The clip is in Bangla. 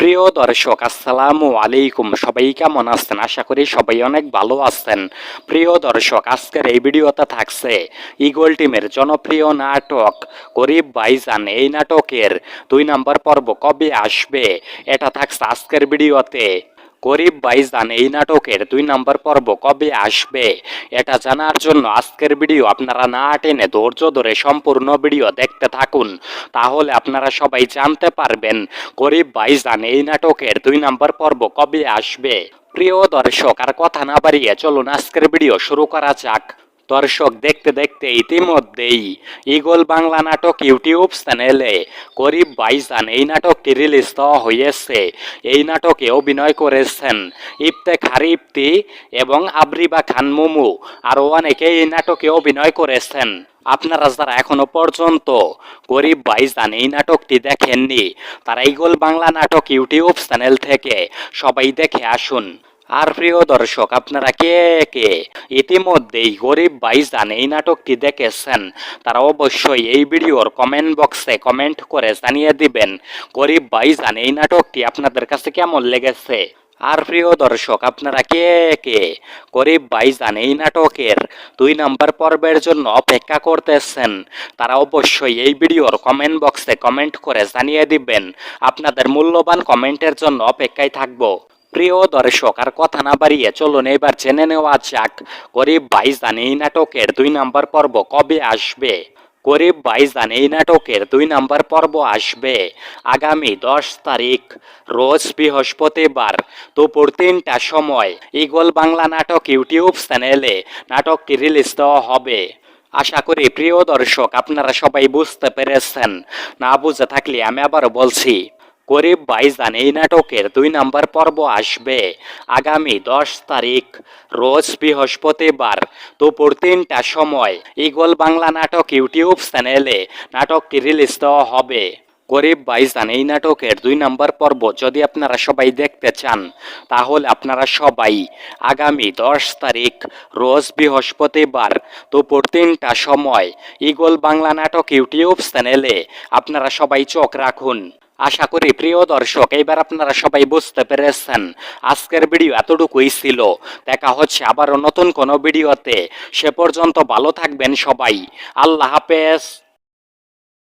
প্রিয় দর্শক, আসসালামু আলাইকুম। সবাই কেমন আছেন? আশা করি সবাই অনেক ভালো আছেন। প্রিয় দর্শক, আজকের এই ভিডিওতে থাকছে ইগল টিমের জনপ্রিয় নাটক গরিব বাইজান এই নাটকের দুই নম্বর পর্ব কবে আসবে? এটা থাকছে আজকের ভিডিওতে। গরিব দান এই নাটকের দুই নম্বর পর্ব কবে আসবে? এটা জানার জন্য আজকের ভিডিও আপনারা না টেনে ধৈর্য ধরে সম্পূর্ণ ভিডিও দেখতে থাকুন। তাহলে আপনারা সবাই জানতে পারবেন, গরিব বাইজান এই নাটকের দুই নম্বর পর্ব কবে আসবে? প্রিয় দর্শক, আর কথা না বাড়িয়ে চলুন আজকের ভিডিও শুরু করা যাক। দর্শক দেখতে দেখতে ইতিমধ্যেই ইগল বাংলা নাটক ইউটিউব চ্যানেলে গরিব বাইজান এই নাটকটি রিলিজ দেওয়া হয়েছে। এই নাটকে অভিনয় করেছেন ইফতেখার ইফতি এবং আবরিবা খান মুমু। আরও অনেকে এই নাটকে অভিনয় করেছেন। আপনারা যারা এখনও পর্যন্ত গরিব বাইজান এই নাটকটি দেখেননি, তারা ইগল বাংলা নাটক ইউটিউব চ্যানেল থেকে সবাই দেখে আসুন। আর প্রিয় দর্শক, আপনারা কে কে ইতিমধ্যেই গরিব বাইজান এই নাটকটি দেখেছেন। তারা অবশ্যই এই ভিডিওর কমেন্ট বক্সে কমেন্ট করে জানিয়ে দিবেন, গরিব বাইজান এই নাটকটি আপনাদের কাছে কেমন লেগেছে? আর প্রিয় দর্শক, আপনারা কে কে গরিব বাইজান এই নাটকের দুই নাম্বার পর্বের জন্য অপেক্ষা করতেছেন, তারা অবশ্যই এই ভিডিওর কমেন্ট বক্সে কমেন্ট করে জানিয়ে দিবেন। আপনাদের মূল্যবান কমেন্টের জন্য অপেক্ষায় থাকব। প্রিয় দর্শক, আর কথা না বাড়িয়ে চলুন, এবার জেনে নেওয়া যাক গরিব বাইজান এই নাটকের দুই নাম্বার পর্ব কবে আসবে। গরিব বাইজান এই নাটকের দুই নাম্বার পর্ব আসবে আগামী দশ তারিখ, রোজ বৃহস্পতিবার দুপুর তিনটার সময়। ইগল বাংলা নাটক ইউটিউব চ্যানেলে নাটকটি রিলিজ দেওয়া হবে। আশা করি প্রিয় দর্শক, আপনারা সবাই বুঝতে পেরেছেন। না বুঝে থাকলে আমি আবার বলছি গরিব বাইজান এই নাটকের দুই নাম্বার পর্ব আসবে আগামী দশ তারিখ, রোজ বৃহস্পতিবার দুপুর তিনটার সময়। ইগল বাংলা নাটক ইউটিউব চ্যানেলে নাটকটি রিলিজ দেওয়া হবে। গরিব বাইজান এই নাটকের দুই নাম্বার পর্ব যদি আপনারা সবাই দেখতে চান, তাহলে আপনারা সবাই আগামী দশ তারিখ, রোজ বৃহস্পতিবার দুপুর তিনটা সময় ইগল বাংলা নাটক ইউটিউব চ্যানেলে আপনারা সবাই চোখ রাখুন। আশা করি প্রিয় দর্শক, এইবার আপনারা সবাই বুঝতে পেরেছেন আজকের ভিডিও এতটুকুই ছিল। দেখা হচ্ছে আবারও নতুন কোনো ভিডিওতে। সে পর্যন্ত ভালো থাকবেন সবাই। আল্লাহ হাফেজ।